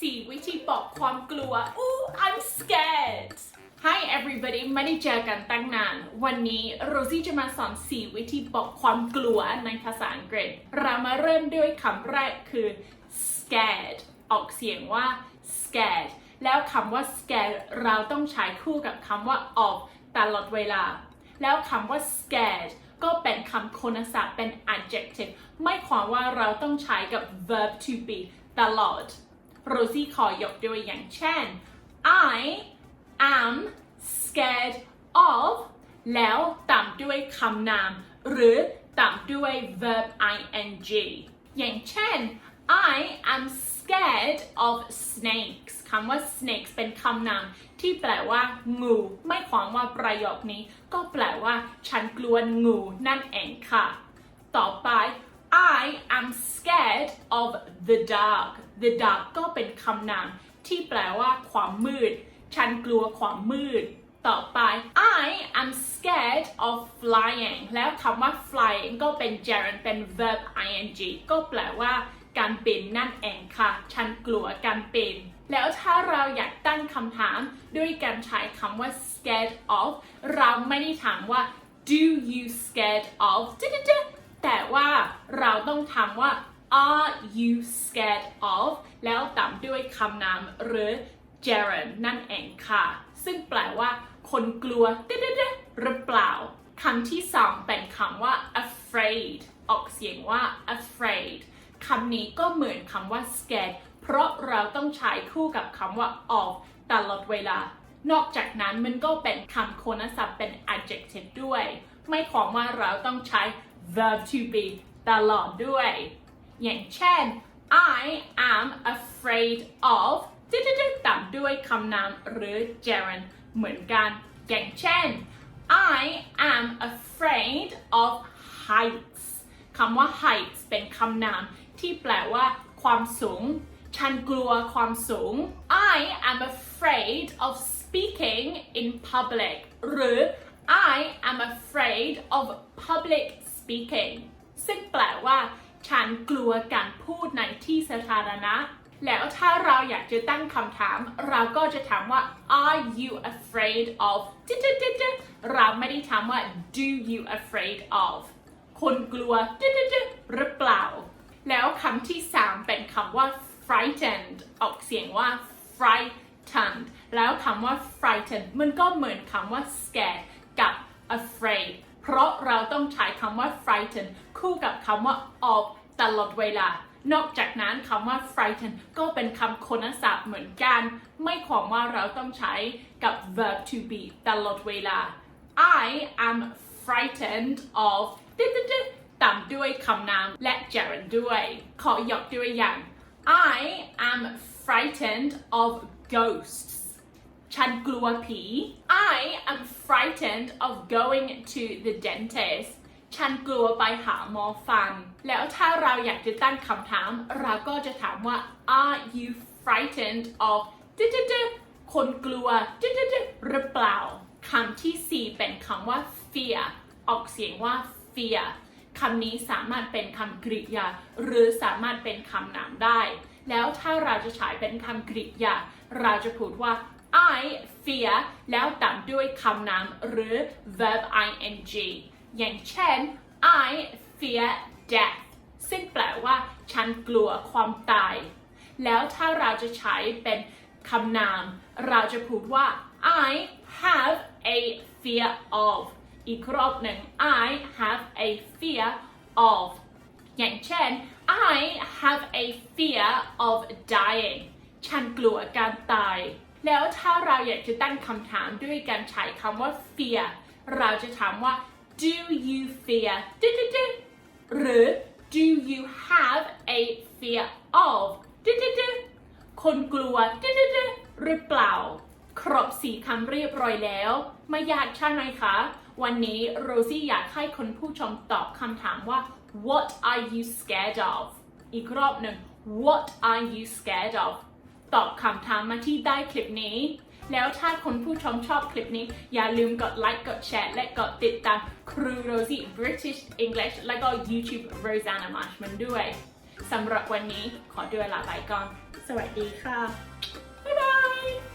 4 วิธีบอกความกลัว Ooh I'm scared Hi everybody ไม่ได้เจอกันตั้งนาน วันนี้โรซี่จะมาสอน 4 วิธีบอกความกลัวในภาษาอังกฤษ เรามาเริ่มด้วยคำแรกคือ scared ออกเสียงว่า scared แล้วคำว่า scared เราต้องใช้คู่กับคำว่า of ตลอดเวลา แล้วคำว่า scared ก็เป็นคำคุณศัพท์เป็น adjective ไม่ความว่าเราต้องใช้กับ verb to be ตลอด รซี่ขอยกตัวอย่างเช่น I am scared of แล้วตามด้วยคำนาม หรือตามด้วย verb ing อย่างเช่น I am scared of snakes คำว่า snakes เป็นคำนามที่แปลว่างู ไม่ความว่าประโยคนี้ ก็แปลว่า ฉันกลัวงูนั่นเองค่ะ ต่อไป I am scared of the dark the dark ก็เป็นคำนามที่แปลว่าความมืด ฉันกลัวความมืด ต่อไป I am scared of flying แล้วคำว่า flying ก็เป็น gerund เป็น verb ing ก็แปลว่าการบินนั่นเองค่ะ ฉันกลัวการบินแล้วถ้าเราอยากตั้งคำถามด้วยการใช้คำว่า scared of เราไม่ได้ถามว่า do you scared of แต่ว่าเราต้องถามว่า are you scared of แล้วตามด้วยคำนามหรือ gerund นั่นเองค่ะ ซึ่งแปลว่า คนกลัวหรือเปล่าคำที่สองเป็นคำว่า afraid ออกเสียงว่า afraid คำนี้ก็เหมือนคำว่า scared เพราะเราต้องใช้คู่กับคำว่า of ตลอดเวลา นอกจากนั้นมันก็เป็นคำโคุณศัพท์เป็น adjective ด้วย ไม่ความว่าเราต้องใช้ verb to be ตลอดด้วย อย่างเช่น I am afraid of ตามด้วยคำนามหรือ gerund เหมือนกัน อย่างเช่น I am afraid of heights คำว่า heights เป็นคำนามที่แปลว่า ความสูง ฉันกลัวความสูง I am afraid of speaking in public หรือ I am afraid of public speaking ซึ่งแปลว่า ฉันกลัวการพูดในที่สาธารณะ แล้วถ้าเราอยากจะตั้งคำถาม เราก็จะถามว่า are you afraid of เราไม่ได้ถามว่า do you afraid of คนกลัวหรือเปล่า แล้วคำที่สามเป็นคำว่า frightened ออกเสียงว่า frightened แล้วคำว่า frightened มันก็เหมือนคำว่า scared กับ afraid ราะเราต้องใช้คำว่า frightened คู่กับคำว่า of ตลอดเวลา นอกจากนั้นคำว่า frightened ก็เป็นคำคุณศัพท์เหมือนกัน ไม่ความว่าเราต้องใช้กับ verb to be ตลอดเวลา I am frightened of ตามด้วยคำนามและ gerund ด้วย ขอยกตัวอย่าง I am frightened of ghosts ฉันกลัวผี I am frightened of going to the dentist ฉันกลัวไปหาหมอฟัน แล้วถ้าเราอยากจะตั้งคำถาม เราก็จะถามว่า Are you frightened of คนกลัวหรือเปล่าคำที่ 4 เป็นคำว่า fear ออกเสียงว่า fear คำนี้สามารถเป็นคำกริยา หรือสามารถเป็นคำนามได้ แล้วถ้าเราจะใช้เป็นคำกริยา เราจะพูดว่า I fear แล้วตามด้วยคำนามหรือ verb ing อย่างเช่น I fear death ซึ่งแปลว่า ฉันกลัวความตาย แล้วถ้าเราจะใช้เป็นคำนาม เราจะพูดว่า I have a fear of อีกรอบหนึ่ง I have a fear of อย่างเช่น I have a fear of dying ฉันกลัวการตาย แล้วถ้าเราอยากจะตั้งคำถามด้วยการใช้คำว่า fear เราจะถามว่า do you fear หรือ do you have a fear of คนกลัวหรือเปล่า ครบสี่คำเรียบร้อยแล้วไม่ยากใช่ไหมคะ วันนี้โรซี่อยากให้คนผู้ชมตอบคำถามว่า what are you scared of อีกรอบหนึ่ง what are you scared of ตอบคำถามมาที่ใต้คลิปนี้ แล้วถ้าคนผู้ชมชอบคลิปนี้ อย่าลืมกดไลค์ กดแชร์ และกดติดตามครูโรซี่ British English และก็ YouTube Rosanna Marshman ด้วยสำหรับวันนี้ขอตัวลาไปก่อน สวัสดีค่ะ บ๊ายบาย